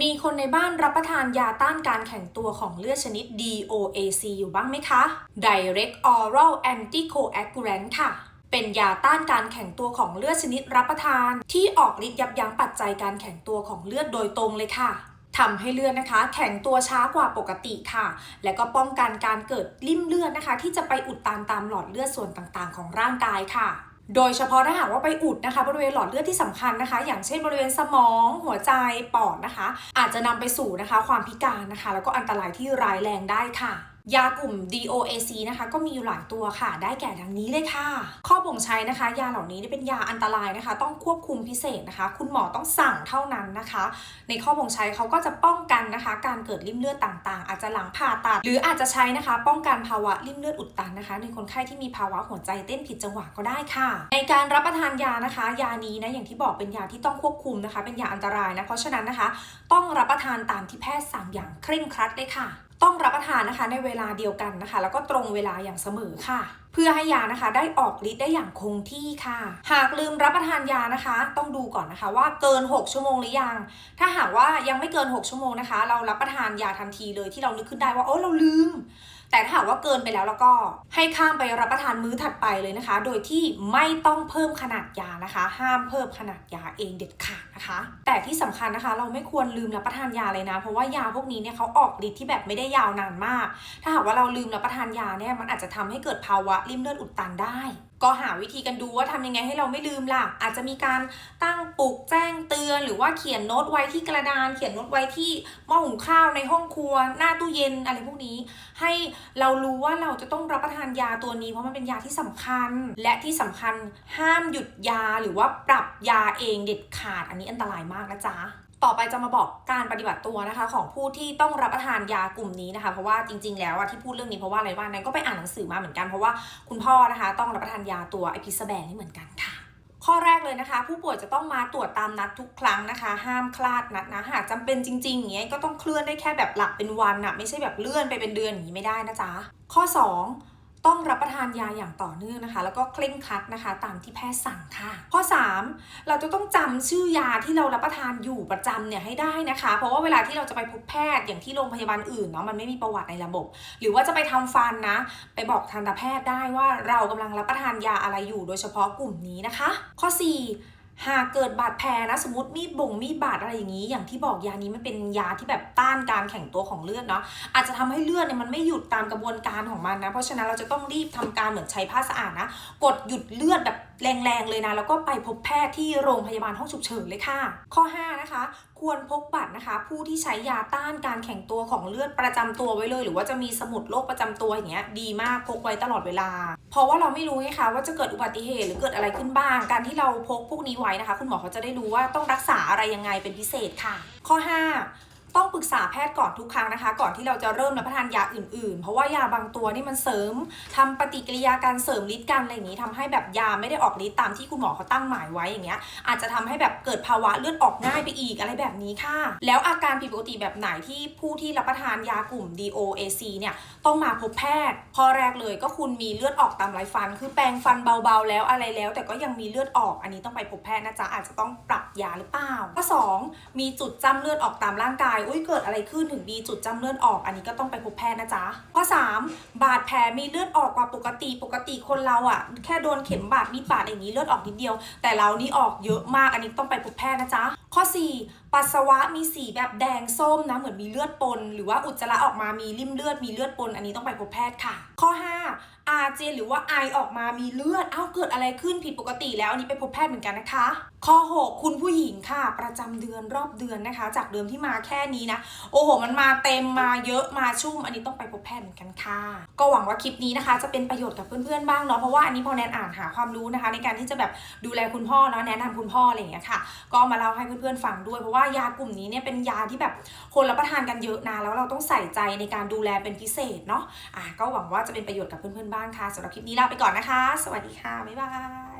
มีคนในบ้านรับประทานยาต้านการแข็งตัวของเลือดชนิด DOAC อยู่บ้างไหมคะ Direct Oral Anticoagulant ค่ะ เป็นยาต้านการแข็งตัวของเลือดชนิดรับประทาน ที่ออกฤทธิ์ยับยั้งปัจจัยการแข็งตัวของเลือดโดยตรงเลยค่ะทำให้เลือดนะคะ แข็งตัวช้ากว่าปกติค่ะ และก็ป้องกันการเกิดริ่มเลือดนะคะ ที่จะไปอุดตันตามหลอดเลือดส่วนต่างๆ ของร่างกายค่ะ โดยเฉพาะถ้าหากว่าไปอุดนะคะบริเวณหลอดเลือดที่สำคัญนะคะ อย่างเช่นบริเวณสมองหัวใจปอดนะคะ อาจจะนำไปสู่นะคะความพิการนะคะ แล้วก็อันตรายที่ร้ายแรงได้ค่ะ ยากลุ่ม DOAC นะคะก็มีอยู่หลายตัวค่ะ ได้แก่ดังนี้เลยค่ะ ข้อบ่งใช้นะคะ ยาเหล่านี้เป็นยาอันตรายนะคะ ต้องควบคุมพิเศษนะคะ คุณหมอต้องสั่งเท่านั้นนะคะ ในข้อบ่งใช้เขาก็จะป้องกันนะคะ การเกิดริ่มเลือดต่างๆ อาจจะหลังผ่าตัด หรืออาจจะใช้นะคะ ป้องกันภาวะริ่มเลือดอุดตันนะคะ ในคนไข้ที่มีภาวะหัวใจเต้นผิดจังหวะก็ได้ค่ะ ในการรับประทานยานะคะ ยานี้นะอย่างที่บอกเป็นยาที่ต้องควบคุมนะคะ เป็นยาอันตรายนะเพราะฉะนั้นนะคะ ต้องรับประทานตามที่แพทย์สั่งอย่างเคร่งครัดเลยค่ะ ต้องรับประทานนะคะในเวลาเดียวกันนะคะ แล้วก็ตรงเวลาอย่างเสมอค่ะ เพื่อให้ยานะคะได้ออกฤทธิ์ได้อย่างคงที่ค่ะ หากลืมรับประทานยานะคะ ต้องดูก่อนนะคะว่าเกิน 6 ชั่วโมงหรือยัง ถ้าหากว่ายังไม่เกิน 6 ชั่วโมงนะคะ เรารับประทานยาทันทีเลยที่เรานึกขึ้นได้ว่าโอ้เราลืม แต่ถ้าหากว่าเกินไปแล้วแล้วก็ให้ข้ามไปรับประทานมื้อถัดไปเลยนะคะ โดยที่ไม่ต้องเพิ่มขนาดยานะคะ ห้ามเพิ่มขนาดยาเองเด็ดขาดนะคะ แต่ที่สำคัญนะคะ เราไม่ควรลืมรับประทานยาเลยนะ เพราะว่ายาพวกนี้เนี่ยเขาออกฤทธิ์ที่แบบไม่ได้ยาวนานมาก ถ้าหากว่าเราลืมรับประทานยาเนี่ยมันอาจจะทำให้เกิดภาวะริ่มเลือดอุดตันได้ ก็หาวิธีกันดูว่าทำยังไงให้เราไม่ลืมล่ะ อาจจะมีการตั้งปลุกแจ้งเตือน หรือว่าเขียนโน้ตไว้ที่กระดาน เขียนโน้ตไว้ที่หม้อหุงข้าวในห้องครัว หน้าตู้เย็นอะไรพวกนี้ ให้เรารู้ว่าเราจะต้องรับประทานยาตัวนี้เพราะมันเป็นยาที่สำคัญ และที่สำคัญห้ามหยุดยาหรือว่าปรับยาเองเด็ดขาดอันนี้อันตรายมากนะจ๊ะ ต่อไปจะมาบอกการปฏิบัติตัวนะคะ ของผู้ที่ต้องรับประทานยากลุ่มนี้นะคะ เพราะว่าจริง ๆ แล้วอะที่พูดเรื่องนี้เพราะว่าอะไรบ้างนั้นก็ไปอ่านหนังสือมาเหมือนกันเพราะว่าคุณพ่อนะคะ ต้องรับประทานยาตัวไอพิสแบนนี่เหมือนกันค่ะข้อแรกเลยนะคะ ผู้ป่วยจะต้องมาตรวจตามนัดทุกครั้งนะคะ ห้ามคลาดนัดนะหากจำเป็นจริงๆอย่างเงี้ยก็ต้องเคลื่อนได้แค่แบบหลักเป็นวันอะไม่ใช่แบบเลื่อนไปเป็นเดือนอย่างนี้ไม่ได้นะจ๊ะข้อ 2 ต้องรับประทานยาอย่างต่อเนื่องนะคะ แล้วก็เคร่งครัดนะคะ ตามที่แพทย์สั่งค่ะ ข้อ 3 เราจะต้องจำชื่อยาที่เรารับประทานอยู่ประจำเนี่ยให้ได้นะคะ เพราะว่าเวลาที่เราจะไปพบแพทย์อย่างที่โรงพยาบาลอื่นเนาะมันไม่มีประวัติในระบบ หรือว่าจะไปทำฟันนะ ไปบอกทันตแพทย์ได้ว่าเรากำลังรับประทานยาอะไรอยู่ โดยเฉพาะกลุ่มนี้นะคะ ข้อ 4 หากเกิดบาดแผลนะสมมติมีดบ่งมีดบาดอะไรอย่างนี้ อย่างที่บอกยานี้มันเป็นยาที่แบบต้านการแข็งตัวของเลือดเนาะอาจจะทำให้เลือดเนี่ยมันไม่หยุดตามกระบวนการของมันนะ เพราะฉะนั้นเราจะต้องรีบทำการเหมือนใช้ผ้าสะอาดนะ กดหยุดเลือดแบบ แรงๆเลยนะแล้วก็ไปพบแพทย์ที่โรงพยาบาลห้องฉุกเฉินเลยค่ะ ข้อ 5 นะคะ ควรพกบัตรนะคะ ผู้ที่ใช้ยาต้านการแข็งตัวของเลือดประจำตัวไว้เลย หรือว่าจะมีสมุดโรคประจำตัวอย่างเงี้ยดีมากพกไว้ตลอดเวลา เพราะว่าเราไม่รู้ไงคะว่าจะเกิดอุบัติเหตุหรือเกิดอะไรขึ้นบ้าง การที่เราพกพวกนี้ไว้นะคะ คุณหมอเขาจะได้รู้ว่าต้องรักษาอะไรยังไงเป็นพิเศษค่ะ ข้อ 5 ต้องปรึกษาแพทย์ก่อนทุกครั้งนะคะ ก่อนที่เราจะเริ่มรับประทานยาอื่นๆ เพราะว่ายาบางตัวนี่มันเสริมทำปฏิกิริยาการเสริมฤทธิ์กันอะไรอย่างนี้ทำให้แบบยาไม่ได้ออกฤทธิ์ตามที่คุณหมอเขาตั้งหมายไว้อย่างเงี้ยอาจจะทำให้แบบเกิดภาวะเลือดออกง่ายไปอีกอะไรแบบนี้ค่ะ แล้วอาการผิดปกติแบบไหนที่ผู้ที่รับประทานยากลุ่ม DOAC เนี่ยต้องมาพบแพทย์ข้อแรกเลยก็คุณมีเลือดออกตามไรฟัน คือแปรงฟันเบาๆ แล้วอะไรแล้ว แต่ก็ยังมีเลือดออกอันนี้ต้องไปพบแพทย์นะจ๊ะอาจจะต้องปรับยาหรือเปล่าข้อสองมีจุดจ้ำเลือดออกตามร่างกายอุ้ยเกิดอะไรขึ้นถึงมีจุดจ้ำเลือดออก อันนี้ก็ต้องไปพบแพทย์นะจ๊ะ ข้อสามบาดแผลมีเลือดออกกว่าปกติ ปกติคนเราอะแค่โดนเข็มบาดมีดบาดอย่างนี้เลือดออกนิดเดียว แต่เรานี่ออกเยอะมาก อันนี้ต้องไปพบแพทย์นะจ๊ะ ข้อ 4 ปัสสาวะมีสีแบบแดงส้มนะเหมือนมีเลือดปน หรือว่าอุจจาระออกมามีริ่มเลือดมีเลือดปน อันนี้ต้องไปพบแพทย์ค่ะ ข้อ 5 อาเจียนหรือว่าไอออกมามีเลือดเอ้าเกิดอะไรขึ้นผิดปกติแล้วอันนี้ไปพบแพทย์เหมือนกันนะคะ ข้อ 6 คุณผู้หญิงค่ะ ประจำเดือนรอบเดือนนะคะ จากเดิมที่มาแค่นี้นะ โอ้โห มันมาเต็มมาเยอะมาชุ่ม อันนี้ต้องไปพบแพทย์เหมือนกันค่ะ ก็หวังว่าคลิปนี้นะคะ จะเป็นประโยชน์กับเพื่อนๆบ้างเนาะเพราะว่าอันนี้พอแนนอ่านหาความรู้นะคะ ในการที่จะแบบดูแลคุณพ่อเนาะแนะนำคุณพ่ออะไรอย่างเงี้ยค่ะ ก็มาเล่าให้เพื่อนๆฟังด้วย เพราะว่ายากลุ่มนี้เนี่ยเป็นยาที่แบบคนรับประทานกันเยอะนะแล้วเราต้องใส่ใจในการดูแลเป็นพิเศษเนาะอะก็หวังว่าจะเป็นประโยชน์กับเพื่อนๆบ้างค่ะสำหรับคลิปนี้ลาไปก่อนนะคะ สวัสดีค่ะบ๊ายบาย